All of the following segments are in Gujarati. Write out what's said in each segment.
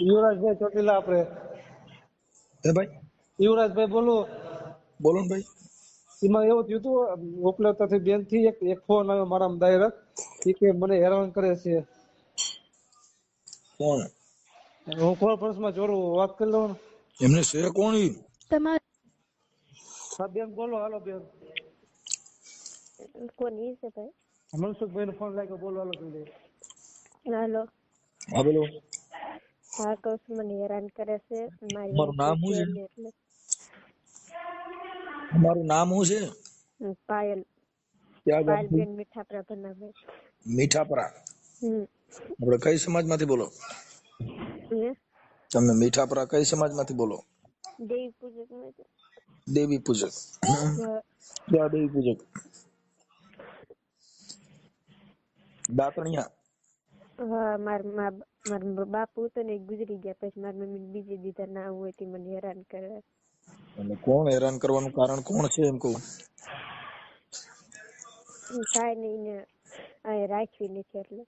યુવરાજભાઈ ચોટીલા આપણે. હે ભાઈ? યુવરાજભાઈ બોલો. બોલો ને ભાઈ. એમાં એવું થયું હતું ઉપલબ્ધતાથી બેનથી એક એક ફોન આવ્યો મારા દાયરા એ કે મને હેરાન કરે છે. કોણ? હું કોન્ફરન્સમાં જોડું વાત કરી લઉં. એમને છે કોણ ઈ? તમારે હા બેન બોલો હાલો બેન. કોની છે ભાઈ? મનસુખભાઈ નો ફોન લાગ્યો બોલો હાલો જલ્દી. હાલો. હા બોલો હા કહું છું મને હેરાન કરે છે મારી તમારું નામ wife શું છે? છે એટલે તમારું નામ શું છે હમ, પાયલ ક્યાં ગામથી? પાયલબેન મીઠાપરા બનાવે મીઠાપરા હમ આપણે કઈ સમાજમાંથી બોલો હે? તમે મીઠાપરા કઈ સમાજમાંથી બોલો દેવી પૂજકમાં છે. દેવી પૂજક હા, ક્યાં દેવી પૂજક દાતણિયા હા માર મારા બાપુ તો ને ગુજરી ગયા પછી મારી મમ્મી બીજી દીધા ના હોય તે મને હેરાન કરે. અને કોણ હેરાન કરવાનું કારણ કોણ છે એમ કહું? કાઈ નહીં ને આ રાખવી નથી એટલે.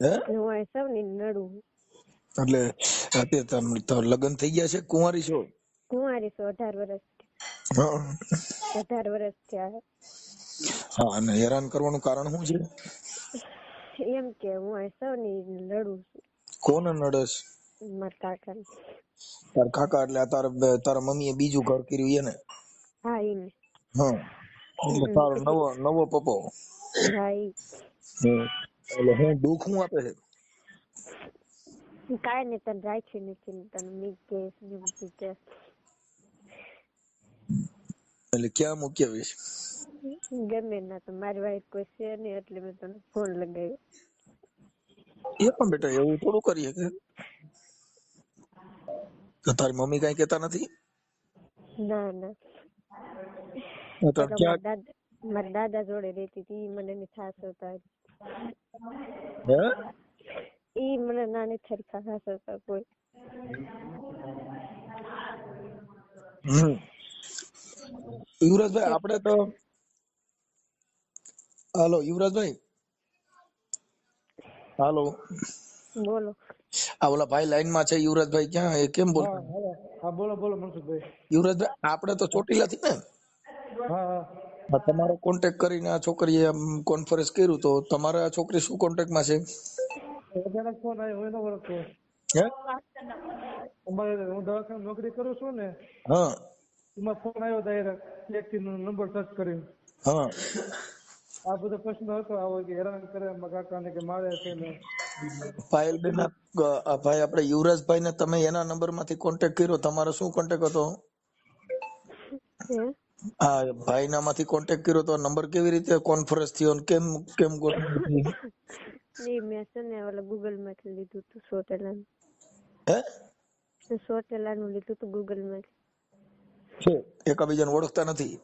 હે? હું અહીં સૌ ને નડું એટલે અત્યારે તમ- તો લગ્ન થઈ ગયા છે? કુંવારી છો? કુંવારી છો અઢાર વર્ષ હા. અઢાર વર્ષ થયા. હા અને હેરાન કરવાનું કારણ શું છે? એમ કે હું સૌની લડું છું. કોને નડસ મારા કાકા તાર કાકા એટલે તારા તારા મમ્મીએ બીજું ઘર કર્યું એને? હા ઈ ને હા તારો નવો નવો પપ્પો? હા એટલે હું દુઃખ હું આપે છે? કાય ને તને રાખ્યું નથી ને તને મી કેસ ને બધું કે એટલે ક્યાં મૂક્યા વીસ ગમે ના તો મારી વાઈફ કોઈ છે નહીં એટલે મેં તને ફોન લગાવ્યો. એ પણ બેટા એવું થોડું કરીએ કે તારી મમ્મી કઈ કેતા નથી? ના ના. મારા દાદા જોડે રહેતી હતી મને ની ખાસ હતા. એ ઈ મને નાની થરી ખાસ હતા કોઈ. યુવરાજભાઈ આપણે તો હાલો યુવરાજભાઈ હાલો બોલો આ ઓલા ભાઈ લાઈનમાં છે યુવરાજભાઈ ક્યાં એ કેમ બોલ હા બોલો બોલો મનસુખભાઈ યુવરાજભાઈ આપણે તો ચોટીલા થી ને. હા તમારો કોન્ટેક્ટ કરીને આ છોકરીએ કોન્ફરન્સ કર્યું તો તમારા આ છોકરી શું કોન્ટેક્ટમાં છે? ફોન આવ્યો હોય ન હે? અમારે હું દવાખાને નોકરી કરું છું ને હા. એમાં ફોન આવ્યો ડાયરેક્ટથી નંબર સર્ચ કર્યો હા. આ બધો પ્રશ્ન હતો આવો કે હેરાન કરે કાકાને કે મારે છે ને પાયલબેન ભાઈ આપણે યુવરાજભાઈ ને તમે એના નંબરમાંથી કોન્ટેક્ટ કર્યો તમારો શું કોન્ટેક્ટ હતો? હા? ભાઈ ના માંથી કોન્ટેક્ટ કર્યો તો નંબર કેવી રીતે કોન્ફરન્સ થયો ને કેમ કેમ ગોઠવી? એ મેં છે ને ઓલા ગૂગલમાંથી લીધું હતું સોટેલાન. હે? સોટેલાનું લીધું હતું ગૂગલમાંથી છે એકાબીજાને ઓળખતા નથી?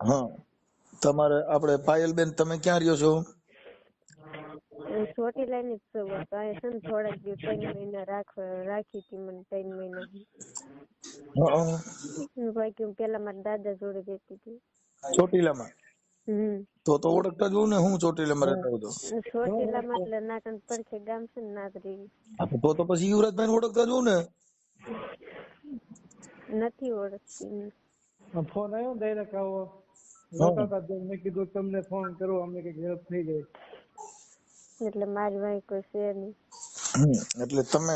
હા. તમારે આપણે પાયલબેન તમે ક્યાં રહ્યો છો? ચોટીલા ની જ છું બસ આ છે ને થોડાક દિવસ ત્રણ મહિના રાખી હતી મને ત્રણ મહિના. હા, હું ભાઈ કે હું પેલા મારા દાદા જોડે રહેતી હતી. ચોટીલામાં? તો તો ઓળખતા જ ને હું ચોટીલામાં રહેતો હતો. ચોટીલામાં એટલે નાટન પડખે ગામ છે ને નાગરી. તો તો પછી યુવરાજભાઈ ઓળખતા જ ને? નથી ઓળખતી. ફોન આવ્યો ડાયરેક્ટ આવો. નહોતા હતા તો મેં કીધું તમને ફોન કરો અમને કંઈક હેલ્પ થઈ જાય. એટલે મારી વાંહે કોઈ છે નહીં. એટલે તમે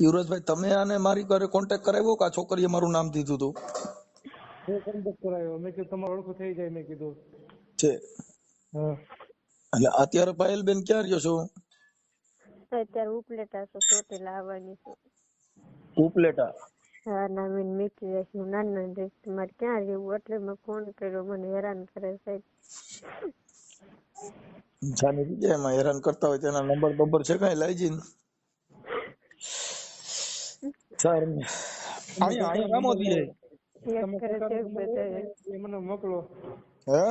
યુવરાજભાઈ તમે આને મારી ઘરે કોન્ટેક્ટ કરાવ્યો કે આ છોકરીએ મારું નામ દીધું હતું? હું કોન્ટેક્ટ કરાયો મેં કીધું તમારો ઓળખું થઈ જાય મેં કીધું. છે. હા. એટલે અત્યારે પાયલબેન ક્યાં રહ્યો છો? અત્યારે ઉપલેટા છો ચોટીલા આવવાની છું. ઉપલેટા? ના મીન મીઠી રહીશ હું નાના રહીશ મારે ક્યાં રહેવું એટલે મેં ફોન કર્યો મને હેરાન કરે સાહેબ. જાની જગ્યાએમાં હેરાન કરતા હોય તેના નંબર બંબર છે કઈ? લઈ જઈને. સારું. અહીંયા અહીંયા કામો છે. કરે છે બધા એ મને મોકલો. હે?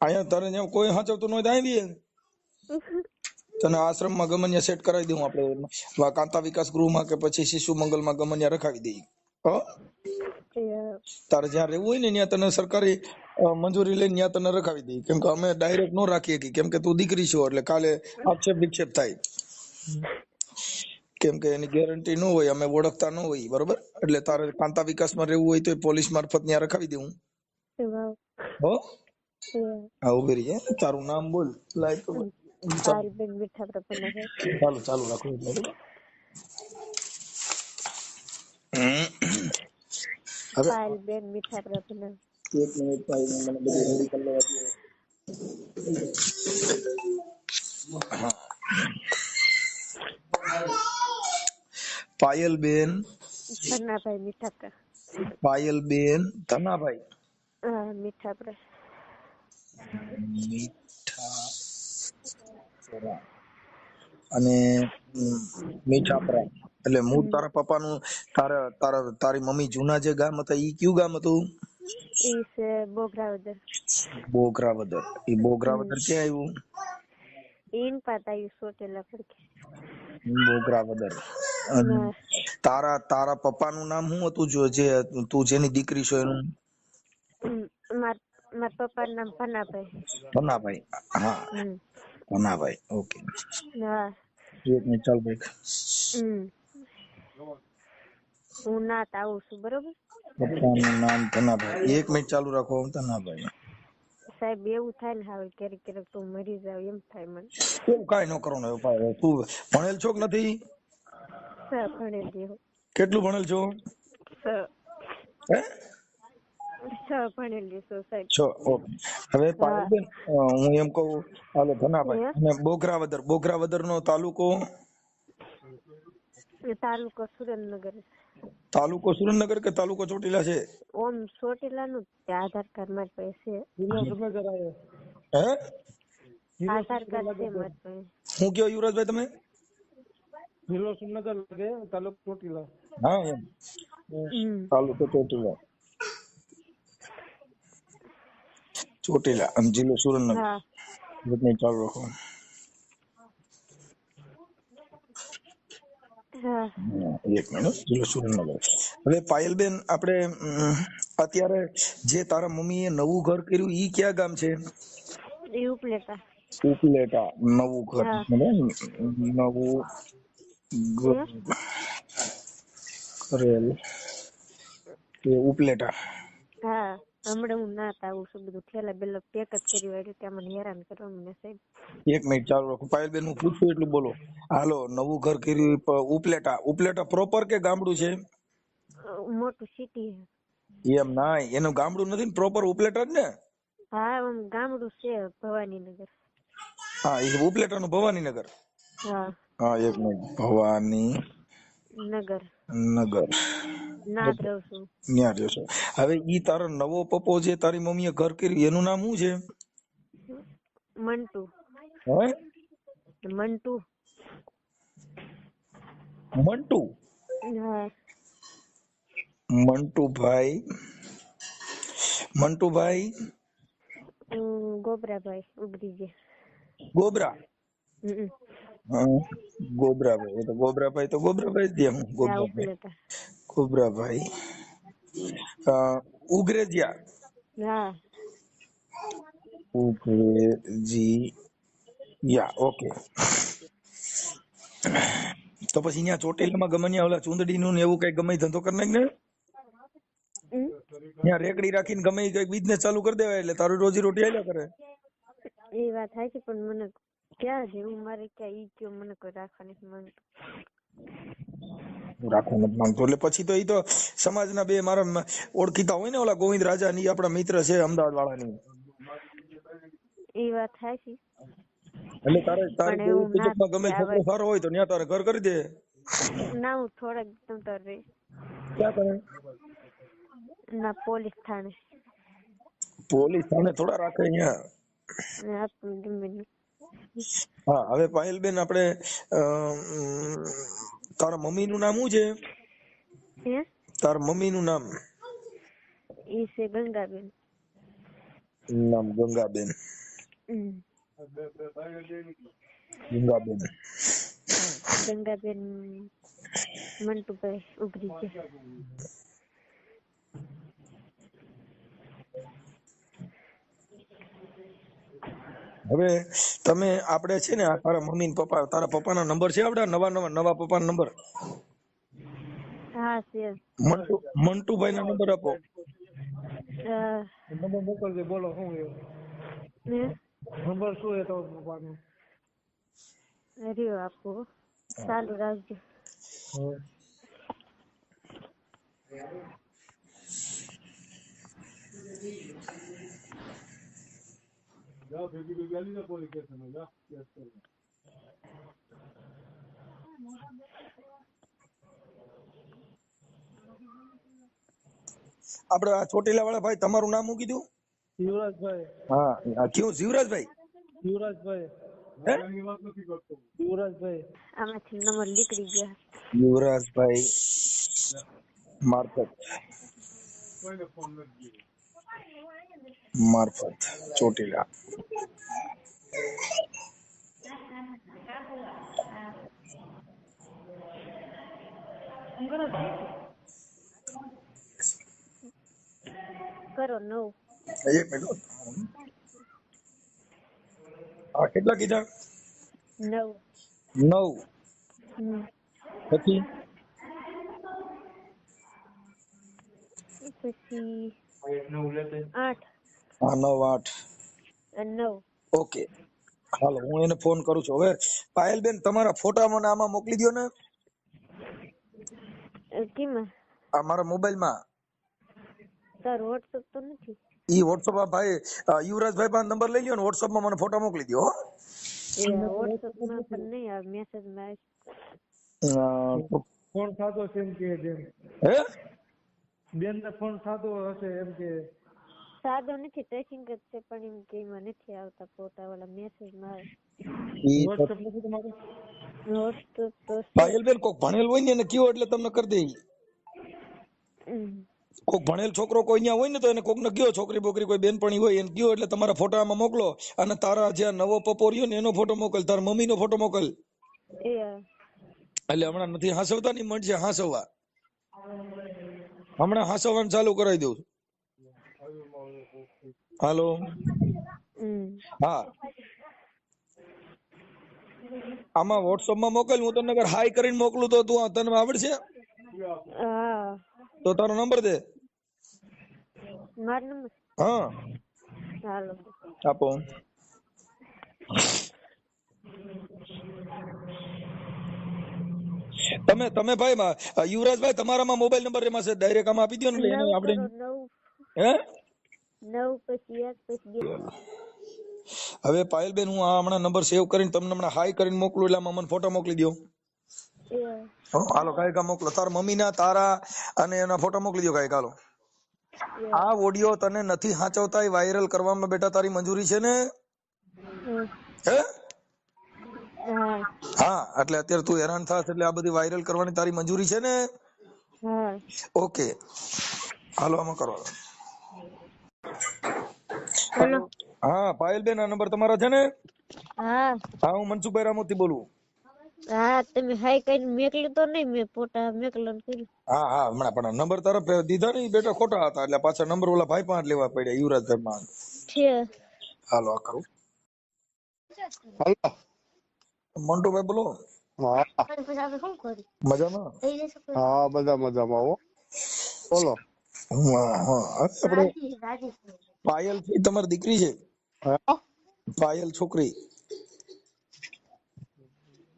અહીંયા તારે કોઈ હાચવતું નહોતું આવી તને આશ્રમમાં ગમન્ય સેટ કરાવી દઉં આપણે. કાંતા વિકાસ ગૃહમાં કે પછી શિશુ મંગલમાં ગમન્ય રખાવી દઈએ હો? તારે જ્યાં રહેવું હોય ને ત્યાં તને સરકારી મંજૂરી લઈને ત્યાં તને રખાવી દઈએ કેમ કે અમે ડાયરેક્ટ નો રાખીએ કે કેમ કે તું દીકરી છો એટલે કાલે આક્ષેપ વિક્ષેપ થાય. કેમ કે એની ગેરંટી ન હોય અમે ઓળખતા ન હોય બરોબર? એટલે તારે કાંતા વિકાસમાં રહેવું હોય તો પોલીસ મારફત ત્યાં રખાવી દેવું હો. હા? ઊભી રહી તારું નામ બોલ. લાઈક બેન ચાલુ ચાલુ રાખો એટલે. હવે પાયલ બેન મીઠા પ્રપન્ના એક મિનિટ ભાઈ મને બધું રેડી કરી લેવા દો. હા. પાયલબેન પન્નાભાઈ મીઠા પ્ર. પાયલબેન ધનાભાઈ. હા મીઠા અને મીઠાપરા એટલે મૂળ તારા પપ્પાનું તારા તારા તારી મમ્મી જૂના જે ગામ હતા ઈ કયું ગામ હતું? ઈ છે બોગરાવદર. બોગરાવદર. ઈ બોગરાવદર ક્યાં આવ્યું? ઈન પાતા ઈ સોટેલા પડકે બોગરાવદર. અને તારા પપ્પા નું નામ શું હતું જો જે તું જેની દીકરી છો એનું? માર પપ્પાનું નામ પન્નાભાઈ પન્નાભાઈ હા. હમ ભનાભાઈ ઓકે હા. એક મિનિટ ચાલ ભાઈ હમ. હું નાત આવું છું બરોબર? પપ્પાનું નામ ધનાભાઈ એક મિનિટ ચાલુ રાખો ધનાભાઈ સાહેબ એવું થાય ને હવે ક્યારેક ક્યારેક તું મરી જાવ એમ થાય મને. એવું કાંઈ ન કરવાનું એવું ભાઈ તું ભણેલ છો કે નથી? સ ભણેલી કેટલું ભણેલ છો? હે? સ ભણેલી છું સાહેબ છો ઓકે. હવે હું. એમ કહું હાલો ધનાભાઈ. અને બોગરાવદર બોગરાવદર નો તાલુકો તાલુકો સુરેન્દ્રનગર. તાલુકો સુરેન્દ્રનગર કે તાલુકો ચોટીલા છે? ઓમ ચોટીલા નું આધાર કાર્ડમાં પાસે. હે? આધાર કાર્ડ છે હું કયો યુવરાજભાઈ તમે? જિલ્લો સુરેન્દ્રનગર લાગે તાલુકો ચોટીલા? હા એમ. તાલુકો ચોટીલા. ચોટીલા અને જિલ્લો સુરેન્દ્રનગર હા. ચાલુ રાખો હા. હા, એક મિનિટ જિલ્લો સુરેન્દ્રનગર હવે પાયલબેન આપણે અત્યારે જે તારા મમ્મીએ નવું ઘર કર્યું ઈ ક્યાં ગામ છે? ઉપલેટા. ઉપલેટા નવું ઘર. નવું ઘર કરેલ. ઉપલેટા. હમણાં હું ના આવું છું બધું થેલા બેલા પેક જ કરી વાળ્યું ત્યાં મને હેરાન કરવા મને સાહેબ. એક મિનિટ ચાલુ રાખો. પાયલબેન હું પૂછું એટલું બોલો. હાલો નવું ઘર કર્યું ઉપલેટા. ઉપલેટા પ્રોપર કે ગામડું છે? મોટું સિટી એમ ના એનું ગામડું નથી ને? પ્રોપર ઉપલેટા જ ને? હા આમ ગામડું છે ભવાનીનગર. હા એ ઉપલેટાનું ભવાનીનગર? હા. હા એક મિનિટ ભવાની નગર. નગર. નાત રહું છું. ત્યાં રહ્યો છો. હવે ઈ તારો નવો પપ્પો જે તારી મમ્મીએ ઘર કર્યું એનું નામ શું છે? મંટુ. હે? મંટુ. મંટુ? હા. મંટુભાઈ. મંટુભાઈ? ગોબરાભાઈ ઉગરી ગયા. ગોબરા? ગોબરાભાઈ. તો ગોબરાભાઈ તો ગોબરાભાઈ જ દે હું ગોબરાભાઈ. ગોબરાભાઈ અ, ઉગરેજિયા હા ઉગરેજિયા ઓકે તો પછી અહીંયા ચોટીલામાં ગમે ત્યાં ઓલા ચુંદડીનું ને એવું કઈ ગમે ઈ ધંધો કરી નાખ ને? હમ? ત્યાં રેકડી રાખીને ગમે ઈ કંઈક બિઝનેસ ચાલુ કરી દેવાય એટલે તારું રોજી રોટી હાલ્યા કરે? એ વાત થાય છે પણ મને ક્યાં જેવું મારે ક્યાં ઈ કયો મને કોઈ રાખવા નથી રાખવા નથી માંગતો એટલે પછી તો એ તો સમાજના બે મારા ઓળખીતા હોય ને ઓલા ગોવિંદ રાજા ની આપણા મિત્ર છે અમદાવાદ વાળાની એ વાત થાય છે એટલે તારે તારે કુટુંબમાં ગમે છોકરો સારો હોય તો ત્યાં તારે ઘર કરી દે. ના હું થોડાક તમ તાર રહી. ક્યાં કરે? ના પોલીસ થાણે. પોલીસ થાણે થોડા રાખે અહીંયા ને. હા હવે પાયલબેન આપણે અ, મમ્મી નું નામ શું છે? હે? તારા મમ્મીનું નામ? ઈ છે ગંગાબેન. નામ ગંગાબેન. ગંગાબેન. ગંગાબેન મંટુભાઈ ઉગરી ગયા હવે તમે આપણે છે ને તારા મમ્મી ને પપ્પા તારા પપ્પાનો નંબર છે આપડા નવા નવા નવા પપ્પાનો નંબર? હા છે. મંટુ મંટુભાઈ નો નંબર આપો. નંબર મોકલજો બોલો શું એ નંબર શું એ તો પપ્પાનો? રહ્યો આપો. ચાલુ રાખજો. હા. આપડે આ ચોટીલા વાળા ભાઈ તમારું નામ મૂકી દઉં યુવરાજભાઈ હા આ કયું? જીવરાજભાઈ યુવરાજભાઈ હે? યુવરાજભાઈ આમાંથી નંબર નીકળી ગયા. યુવરાજભાઈ મારફત. મારફત ચોટીલા કરો નવ એક મિનિટ આ કેટલા કીધા નવ નવ હમ. પછી પછી આઠ હા નવ આઠ નવ ઓકે હાલો હું એને ફોન કરું છું. હવે પાયલબેન તમારા ફોટા મને આમાં મોકલી દો ને. કેમાં? આ મારા મોબાઈલમાં. સર WhatsApp તો નથી. ઈ વોટ્સઅપ ભાઈ યુવરાજભાઈ પાસે નંબર લઈ લ્યો ને વોટ્સઅપમાં મને ફોટા મોકલી દો WhatsApp માં પણ નહીં આવે મેસેજમાં ફોન થતો છે એમ કે બેન. હે? બેન ને ફોન થાતો હશે એમ કે. સાદો નથી ટ્રેકિંગ જ છે પણ એમ કે એમાં નથી આવતા ફોટા વાળા મેસેજમાં ઈ નથી તમારું વોટ્સઅપ તો પાયલબેન કોક ભણેલ હોય ને એને કયો એટલે તમને કરી દે કોક ભણેલ છોકરો કોઈ ત્યાં હોય ને તો એને કોક ને કયો છોકરી બોકરી કોઈ બેનપણી હોય એને કયો એટલે તમારા ફોટા આમાં મોકલો અને તારા જે નવો પપ્પો રહ્યો ને એનો ફોટો મોકલ તારા મમ્મી નો ફોટો મોકલ એટલે હમણાં નથી હાસવતા ની મન છે હાંસવવા. હમણાં હાસવાનું ચાલુ કરાવી દઉં હાલો. હા. આમાં વોટ્સઅપમાં મોકલ હું તને હાઈ કરીને મોકલું તો તું તને આવડશે? હા. તો તારો નંબર દે. મારો નંબર? હા. ચાલો આપો. તમે તમે ભાઈ યુવરાજભાઈ તમારામાં મોબાઈલ નંબર એમાં છે ડાયરેક્ટ આમાં આપી દો ને આપણે હે? નવ પછી એક પછી હવે પાયલબેન હું આ હમણાં નંબર સેવ કરીને તમને હમણાં હાઈ કરીને મોકલું એટલે આમાં મને ફોટો મોકલી દો હાલો કાંઈ કા મોકલો. તારા મમ્મી ના તારા અને એના ફોટો મોકલી દો કાંઈક હાલો. આ ઓડિયો તને નથી સાચવતા એ વાયરલ કરવામાં બેટા તારી મંજૂરી છે ને? હે? હા. હા એટલે અત્યારે તું હેરાન થાસ એટલે આ બધી વાયરલ કરવાની તારી મંજૂરી છે ને? ઓકે. હાલો આમાં કરો. હેલો. હા પાયલબેન આ નંબર તમારા છે ને? હા. હા હું મનસુખભાઈ રામોતી બોલું. હા તમે હાઈ કઈ મેકલ્યું તો નહીં મેં ફોટા મેકલન કર્યું. હા હા હમણાં પણ નંબર તરફ દીધા ને ઈ બેટા ખોટા હતા એટલે પાછા નંબર ઓલા ભાઈ પાંચ લેવા પડ્યા યુવરાજભાઈ માં છે. હાલો આ કરું. હાલો. મંટુભાઈ બોલો. મજામાં? હા બધા મજામાં હો. બોલો. હા હા આપણે પાયલ છે ઈ તમારી દીકરી છે હા પાયલ છોકરી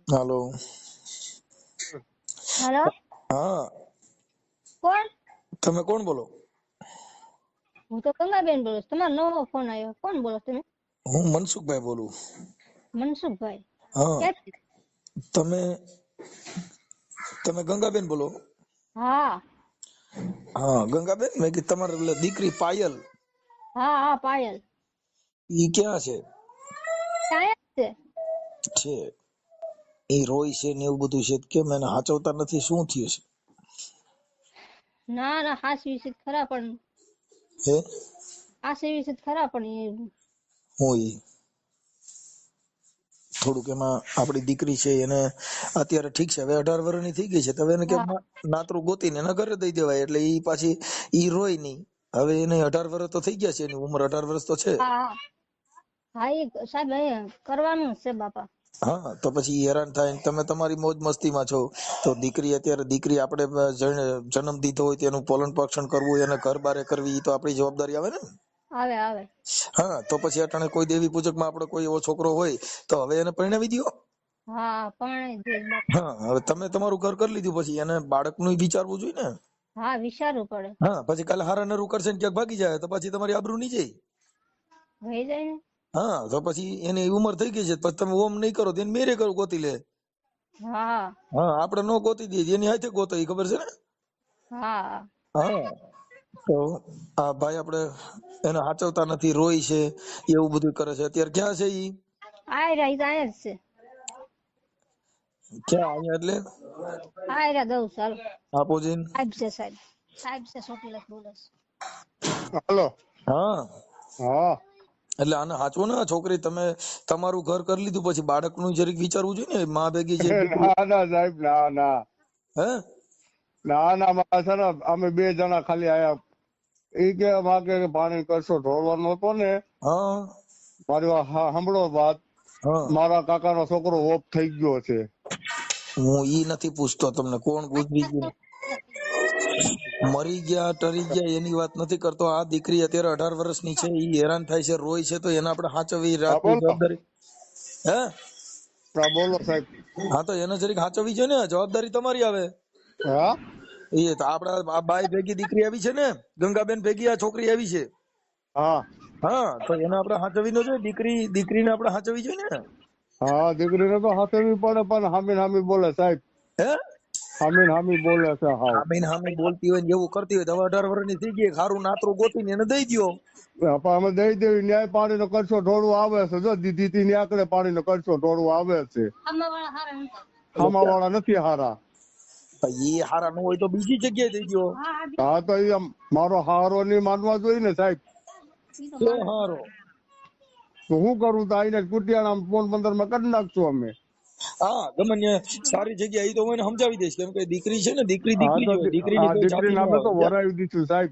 હાલો હેલો હા કોણ તમે કોણ બોલો હું તો ગંગાબેન બોલું છું. તમારો નવો ફોન આવ્યો કોણ બોલો તમે હું મનસુખભાઈ બોલું મનસુખભાઈ હા ક્યાંથી તમે તમે ગંગાબેન બોલો હા હા ગંગાબેન મેં કીધું તમારી ઓલી દીકરી પાયલ હા હા પાયલ. ઈ ક્યાં છે? ક્યાં છે. છે. એ રોય છે ને એવું બધું છે કેમ એને હાચવતા નથી? શું થયું છે? ના ના હાસી વિશે ખરા પણ હે? હાસી વિશે ખરા પણ એ હું ઈ. થોડુંક એમાં આપણી દીકરી છે એને અત્યારે ઠીક છે. હવે અઢાર વર્ષની થઈ ગઈ છે. તો હવે એને કે નાતરું ગોતીને એના ઘરે દઈ દેવાય. એટલે ઈ પાછી ઈ રોય નહીં. હવે એને અઢાર વર્ષ તો થઈ ગયા છે એની ઉંમર અઢાર વર્ષ તો છે. હા એ સાહેબ એ કરવાનું છે બાપા. હા તો પછી હેરાન થાય તમે તમારી મોજ મસ્તીમાં છો. તો દીકરી અત્યારે દીકરી આપણે જન્મ દીધો હોય તેનું પોલન પોષણ કરવું એને ઘર બારે કરવી એ તો આપણી જવાબદારી આવે ને. આવે આવે. હા તો પછી અટાણે કોઈ દેવી પૂજકમાં આપણે કોઈ એવો છોકરો હોય તો હવે એને પરિણામી દ્યો. હા પણ હા હવે તમે તમારું ઘર કરી લીધું પછી એને બાળકનું વિચારવું જોઈએ ને. હા વિચારવું પડે હા પછી કાલે હારા નરું કરશે ને ક્યાંક ભાગી જાય તો પછી તમારી આબરૂ નહીં જાય. થઈ જાય ને? હા તો પછી એની ઉંમર થઈ ગઈ છે પછી તમે ઓમ નહીં કરો તો એને મેરે કરો ગોતી લે. હા. હા આપણે નો ગોતી દઈએ એની હાથે ગોતો ખબર છે ને? હા. હા તો આ ભાઈ આપણે એને હાચવતા નથી રોય છે એવું બધું કરે છે. અત્યારે ક્યાં છે ઈ? આયરા રહી જાય છે. ક્યાં અહીંયા એટલે? આયરા દઉં ચાલો. સાહેબ છે સાહેબ. સાહેબ છે ચોટીલા બોલે છે. હાલો. હા. હા. એટલે આને સાચવો ને છોકરી? તમે તમારું ઘર કરી લીધું પછી બાળકનું જરીક વિચારવું જોઈએ ને? માં ભેગી છે ના ના સાહેબ ના ના. હે? ના ના મારા છે ને અમે બે જણા ખાલી આયા. ઈ કે માગે કે પાણી કરશો ઢોલવાનો હતો ને. હા. મારી હા- સાંભળો વાત. હા. મારા કાકાનો છોકરો ઓફ થઈ ગયો છે. હું ઈ નથી પૂછતો તમને કોણ ગુજરી ગયું? મરી ગયા ટરી ગયા એની વાત નથી કરતો. આ દીકરી અત્યારે અઢાર વર્ષની છે ઈ હેરાન થાય છે રોય છે તો એને આપણે હાચવવી રાખવી જવાબદારી. હે? બોલો સાહેબ. હા તો એને જરીક હાચવવી છે ને જવાબદારી તમારી આવે. હા? એ તો આપડા આ બાઈ ભેગી દીકરી આવી છે ને ગંગાબેન ભેગી આ છોકરી આવી છે. હા. હા તો એને આપણે હાચવી નો જોઈએ દીકરી દીકરીને આપણે હાચવી જોઈએ ને. હા દીકરીને તો હાથેવી પડે પણ હામી હામી બોલે સાહેબ. હે? હામી હામી બોલે છે હા. આમીન હામી બોલતી હોય ને એવું કરતી હોય તો હવે અઢાર વર્ષની થઈ ગઈ ખારું નાતરું ગોતીને એને દઈ દો પણ અમે દઈ દેવી ન્યાય પાણી કરશો ઢોળવું આવે છે. જો દીધી તી ન્યાકડે પાણી નો કરશો ઢોળવું આવે છે. હામા વાળા નથી હારા. એ ઈ હારા નું હોય તો બીજી જગ્યાએ દઈ દો હા તો એમ મારો હારો નહીં માનવા જોઈએ ને સાહેબ. હારો? તો હું કરું તો આઈને કુટિયાણા ફોન પંદરમાં કરી નાખશું અમે. હા ગમે સારી જગ્યા એ તો હું એને સમજાવી દઈશ કેમ કે દીકરી છે ને દીકરી દીકરી દીકરી ન નામે તો વરાવી દીધું સાહેબ.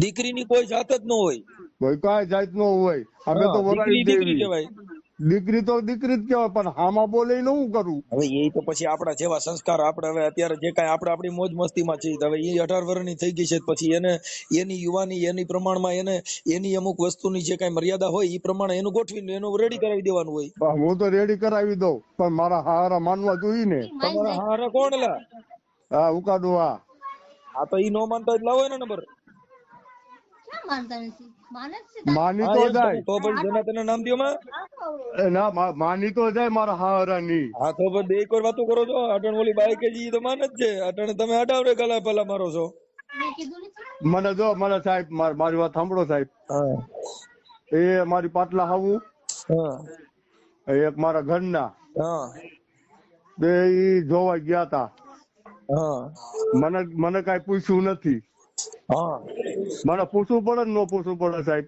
દીકરીની કોઈ જાત જ ન હોય. કોઈ કાંઈ જાત નો હોય. અમે તો દીકરી વરાવી દીકરી કહેવાય. દીકરી તો દીકરી જ કહેવાય પણ હામાં બોલે હું કરું? હવે એ તો પછી આપણા જેવા સંસ્કાર આપણે હવે અત્યારે જે કાંઈ આપણે આપણી મોજ મસ્તીમાં છીએ હવે એ અઢાર વર્ષની થઈ ગઈ છે પછી એને એની યુવાની એની પ્રમાણમાં એને એની અમુક વસ્તુની જે કાંઈ મર્યાદા હોય એ પ્રમાણે એનું ગોઠવીને એનું રેડી કરાવી દેવાનું હોય. હું તો રેડી કરાવી દઉં પણ મારા હારા માનવા જોઈએ ને. તમારા હારે કોણ લા? હા ઉકાડું હા. આ તો ઈ નો માનતા હોય ને લાવો એનો નંબર માનતા નથી માને તો જાય. તો પણ જેના તેના નામ દ્યો માં. ના માની તો જાય મારા હારા ની હા તો પછી એક વાર વાતો કરો છો. અટણ ઓલી બાઈક કે જી તો માન જ છે. અટણ તમે અડાવરે ગલા પેલા મારો છો. મને જો મને સાહેબ મારી વાત સાંભળો સાહેબ. હા. એ મારી પાટલા હાવું હા. એક મારા ઘરના. હા. બે જોવા ગયા તા. હા. મને મને કઈ પૂછ્યું નથી. હા. મને પૂછવું પડે ને ન પૂછવું પડે સાહેબ?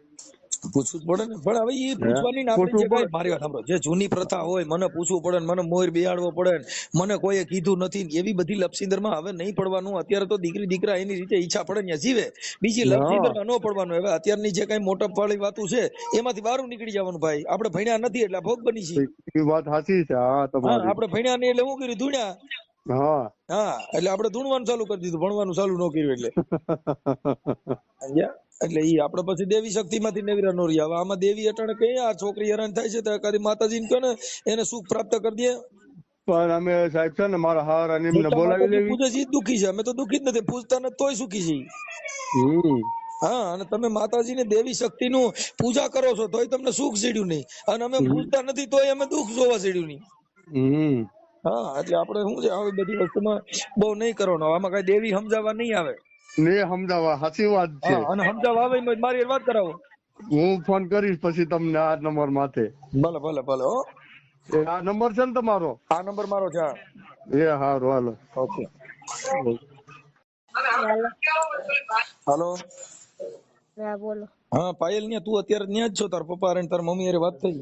પૂછવું પડે ને. પણ હવે એ પૂછવાની ના આપણે મારી વાત સાંભળો. જે જૂની પ્રથા હોય મને પૂછવું પડે ને મને મોર બિયાડવો પડે ને મને કોઈએ કીધું નથી એવી બધી લપસિંદરમાં હવે નહીં પડવાનું. અત્યારે તો દીકરી દીકરા એની રીતે ઈચ્છા પડે ને જીવે બીજી લપસિંદરમાં ન પડવાનું. હવે અત્યારની જે કઈ મોટપ વાળી વાતો છે એમાંથી બહાર નીકળી જવાનું ભાઈ. આપણે ભણ્યા નથી એટલે ભોગ બની છે એ વાત સાચી છે. હા તમારી. આપણે ભણ્યા નહીં એટલે હું કર્યું? ધૂણ્યા. હા. હા એટલે આપણે ધૂણવાનું ચાલુ કરી દીધું ભણવાનું ચાલુ ન કર્યું એટલે. એટલે ઈ આપણે પછી દેવી શક્તિ માંથી નેવરા નો રહ્યા. હવે આમાં દેવી અટાણે કઈ આ છોકરી હેરાન થાય છે તો એકાદી માતાજી ને કહો ને એને સુખ પ્રાપ્ત કરી દે. પણ અમે સાહેબ છે ને મારા હાર અને એમને બોલાવી લેવી. પૂજે છે દુખી છે. અમે તો દુખી જ નથી પૂજતા ને તોય સુખી છે હમ. હા અને તમે માતાજીને દેવી શક્તિનું પૂજા કરો છો તોય તમને સુખ સીડ્યું નહીં. અને અમે પૂજતા નથી તોય અમે દુઃખ જોવા સીડ્યું નહીં. હા એટલે આપણે શું છે આવી બધી વસ્તુમાં બહુ નહીં કરવાનો. આમાં કઈ દેવી સમજાવવા નહીં આવે. ને સમજાવવા સાચી વાત છે. અને સમજાવવા આવે મારી વાત કરાવો. હું ફોન કરીશ પછી તમને આ નંબર માથે. ભલે ભલે ભલે હો. આ નંબર છે ને તમારો? આ નંબર મારો છે એ હારું હાલો. ઓકે. હાલો. હા બોલો. હા પાયલ ને તું અત્યારે ન્યા જ છો તાર પપ્પા અને તાર મમ્મી હારે વાત થઈ.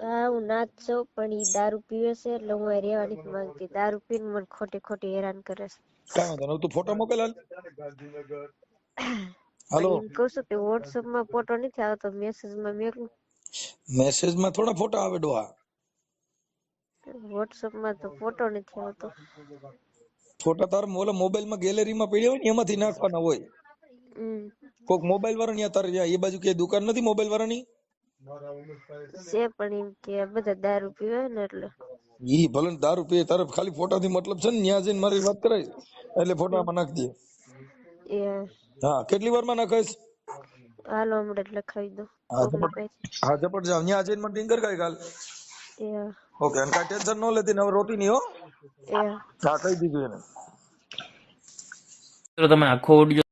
હા હું નાચ છું પણ ઈ દારૂ પીવે છે એટલે હું અહીં રહેવા નથી માંગતી દારૂ પીને મને ખોટી ખોટી હેરાન કરે છે. કાંઈ વાંધો નહીં. તું ફોટો મોકલ હાલ. હાલો. એમ કહું છું કે વોટ્સઅપમાં ફોટો નથી આવતો મેસેજમાં મેકલું. મેસેજમાં થોડા ફોટા આવે ડોહા. વોટ્સઅપમાં તો ફોટો નથી આવતો. ફોટા તાર ઓલા મોબાઈલમાં ગેલેરી માં પડ્યા હોય ને એમાંથી નાખવાના હોય. કોક મોબાઈલ વાળા ત્યાં તારે એ બાજુ કે દુકાન નથી મોબાઈલ વાળાની છે પણ એમ કે આ બધા દારૂ પીવે ને એટલે. ઈ ભલે ને દારૂ પીએ તારે ખાલી ફોટા થી મતલબ છે ને ત્યાં જઈને મારી વાત કરાય. એટલે ફોટામાં નાખી દે. એ. હા કેટલી વારમાં નાખાઈશ? હાલો હમણાં જ લખાવી દો હા કોકને ઝપટ પાસે. હા ઝપટ જાવ. ત્યાં જઈને મને રિંગ કર કાંઈ કાલ. એ. ઓકે અને કાંઈ ટેન્શન ન લેતી ને હવે રોટી નહીં હો. એ. હા કહી દીધું એને. મિત્રો તમે આખો ઓડિયો